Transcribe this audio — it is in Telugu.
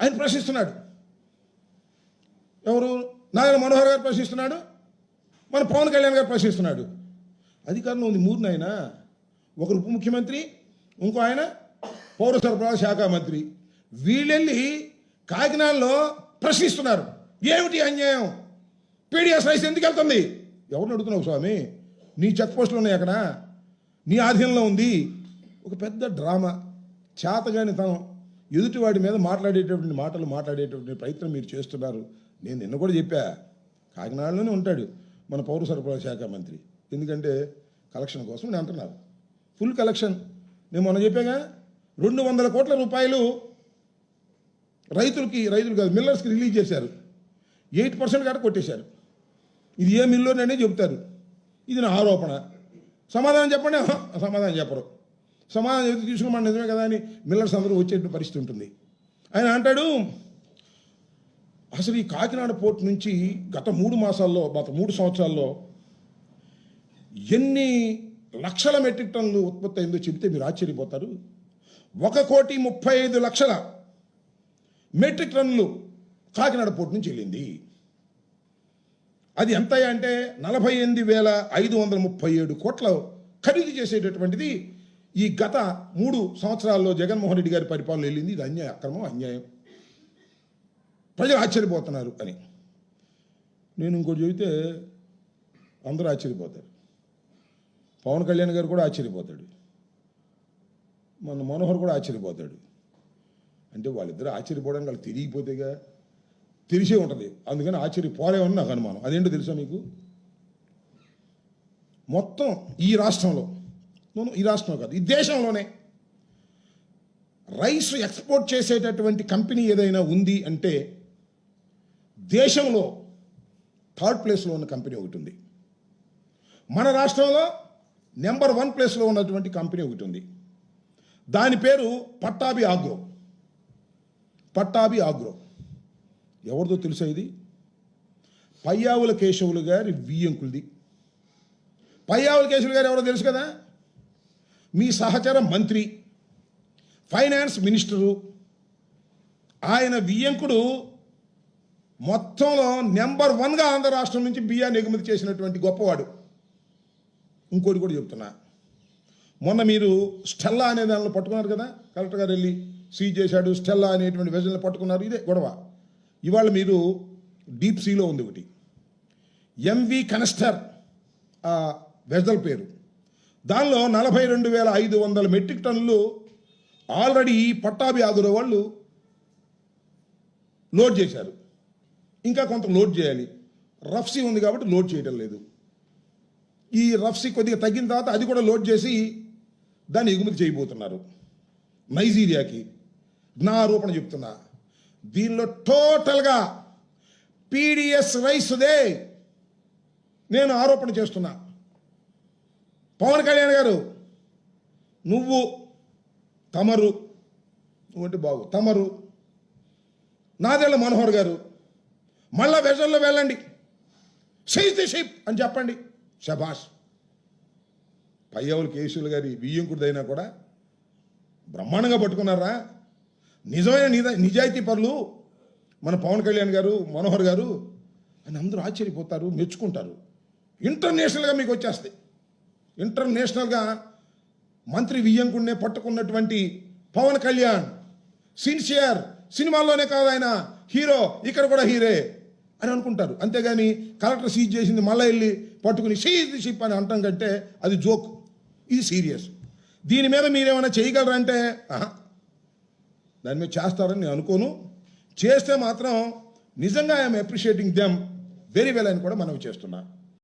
ఆయన ప్రశ్నిస్తున్నాడు. ఎవరు? నారాయణ మనోహర్ గారు ప్రశ్నిస్తున్నాడు. మన పవన్ కళ్యాణ్ గారు ప్రశ్నిస్తున్నాడు. అధికారంలో ఉంది మూడు ఆయన ఒకరు ఉప ముఖ్యమంత్రి ఇంకో ఆయన పౌర సరఫరా శాఖ మంత్రి. వీళ్ళెళ్ళి కాకినాడలో ప్రశ్నిస్తున్నారు. ఏమిటి అన్యాయం? పీడిఎస్ రైస్ ఎందుకు వెళ్తుంది? ఎవరిని అడుగుతున్నావు స్వామి? నీ చెక్ పోస్టులు ఉన్నాయి అక్కడ. నీ ఆధీనంలో ఉంది. ఒక పెద్ద డ్రామా. చేతగాని తనం ఎదుటివాడి మీద మాట్లాడేటటువంటి మాటలు మాట్లాడేటటువంటి ప్రయత్నం మీరు చేస్తున్నారు. నేను నిన్న కూడా చెప్పా. కాకినాడలోనే ఉంటాడు మన పౌర సరఫరా శాఖ మంత్రి. ఎందుకంటే కలెక్షన్ కోసం నేను అంటున్నారు ఫుల్ కలెక్షన్. నేను మొన్న చెప్పాగా రెండు వందల కోట్ల రూపాయలు రైతులకి రైతులు కాదు మిల్లర్స్కి రిలీజ్ చేశారు. ఎయిట్ పర్సెంట్ కాడ కొట్టేశారు. ఇది ఏ మిల్లోననే చెబుతారు ఇది నా ఆరోపణ. సమాధానం చెప్పండి. సమాధానం చెప్పరు. సమాధానం చెబితే తీసుకోమని నిజమే కదా అని మిల్లర్స్ అందరూ వచ్చేట పరిస్థితి ఉంటుంది. ఆయన అంటాడు అసలు ఈ కాకినాడ పోర్ట్ నుంచి గత మూడు మాసాల్లో గత మూడు సంవత్సరాల్లో ఎన్ని లక్షల మెట్రిక్ టన్నులు ఉత్పత్తి అయిందో చెబితే మీరు ఆశ్చర్యపోతారు. ఒక కోటి ముప్పై ఐదు లక్షల మెట్రిక్ టన్నులు కాకినాడ పోర్ట్ నుంచి వెళ్ళింది. అది ఎంత అంటే నలభై ఎనిమిది వేల ఐదు వందల ముప్పై ఏడు కోట్ల ఖరీదు చేసేటటువంటిది ఈ గత మూడు సంవత్సరాల్లో జగన్మోహన్ రెడ్డి గారి పరిపాలన వెళ్ళింది. ఇది అన్యాయం అక్రమం అన్యాయం. ప్రజలు ఆశ్చర్యపోతున్నారు అని. నేను ఇంకోటి చెబితే అందరూ ఆశ్చర్యపోతారు. పవన్ కళ్యాణ్ గారు కూడా ఆశ్చర్యపోతాడు. మన మనోహర్ కూడా ఆశ్చర్యపోతాడు. అంటే వాళ్ళిద్దరూ ఆశ్చర్యపోవడానికి వాళ్ళు తిరిగిపోతేగా తెలిసే ఉంటుంది. అందుకని ఆశ్చర్యపోలేమని నాకు అనుమానం. అదేంటో తెలుసా మీకు? మొత్తం ఈ రాష్ట్రంలో నువ్వు ఈ రాష్ట్రం కాదు ఈ దేశంలోనే రైస్ ఎక్స్పోర్ట్ చేసేటటువంటి కంపెనీ ఏదైనా ఉంది అంటే దేశంలో థర్డ్ ప్లేస్లో ఉన్న కంపెనీ ఒకటి ఉంది. మన రాష్ట్రంలో నెంబర్ వన్ ప్లేస్లో ఉన్నటువంటి కంపెనీ ఒకటి ఉంది. దాని పేరు పట్టాభి ఆగ్రో. పట్టాభి ఆగ్రో. ఎవరిదో తెలుసా ఇది? పయ్యావుల కేశవులు గారి వియ్యంకులది పయ్యావుల కేశవులు గారు ఎవరో తెలుసు కదా? మీ సహచర మంత్రి ఫైనాన్స్ మినిస్టరు ఆయన బియ్యంకుడు మొత్తంలో నెంబర్ వన్గా ఆంధ్ర రాష్ట్రం నుంచి బియ్యాన్ని ఎగుమతి చేసినటువంటి గొప్పవాడు. ఇంకోటి కూడా చెప్తున్నా. మొన్న మీరు స్టెల్లా అనే దానిలో పట్టుకున్నారు కదా? కలెక్టర్ గారు వెళ్ళి సీజ్ చేశాడు స్టెల్లా అనేటువంటి వెజల్ని పట్టుకున్నారు. ఇదే గొడవ. ఇవాళ మీరు డీప్ సీలో ఉంది ఒకటి. ఎంవి కనస్టర్ వెజల్ పేరు. దానిలో నలభై రెండు వేల ఐదు వందల మెట్రిక్ టన్నులు ఆల్రెడీ పట్టాభి ఆగుర వాళ్ళు లోడ్ చేశారు. ఇంకా కొంత లోడ్ చేయాలి. రఫ్సీ ఉంది కాబట్టి లోడ్ చేయడం లేదు. ఈ రఫ్సీ కొద్దిగా తగ్గిన తర్వాత అది కూడా లోడ్ చేసి దాన్ని ఎగుమతి చేయబోతున్నారు. నైజీరియాకి నా ఆరోపణ చెప్తున్నా. దీనిలో టోటల్గా పీడిఎస్ రైస్దే నేను ఆరోపణ చేస్తున్నా. పవన్ కళ్యాణ్ గారు నువ్వు తమరు నువ్వంటే బాగు తమరు నాదేళ్ళ మనోహర్ గారు మళ్ళా వెజల్లో వెళ్ళండి. సైజ్ ది షిప్ అని చెప్పండి. శభాష్ పయ్యవులు కేసులు గారి బియ్యంకుడిదైనా కూడా బ్రహ్మాండంగా పట్టుకున్నారా? నిజమైన నిజ నిజాయితీ పరులు మన పవన్ కళ్యాణ్ గారు మనోహర్ గారు అని అందరూ ఆశ్చర్యపోతారు మెచ్చుకుంటారు. ఇంటర్నేషనల్గా మీకు వచ్చేస్తాయి. ఇంటర్నేషనల్గా మంత్రి వియ్యంకుడినే పట్టుకున్నటువంటి పవన్ కళ్యాణ్ సిన్సియర్ సినిమాల్లోనే కాదు ఆయన హీరో ఇక్కడ కూడా హీరే అని అనుకుంటారు. అంతేగాని కలెక్టర్ సీజ్ చేసింది మళ్ళీ వెళ్ళి పట్టుకుని సీజ్ ది షిప్ అని అంటాం కంటే అది జోక్ ఇది సీరియస్. దీని మీద మీరేమైనా చేయగలరంటే ఆహా, దాని మీద చేస్తారని నేను అనుకోను. చేస్తే మాత్రం నిజంగా I'm appreciating them very well అని కూడా మనం చేస్తున్నాం.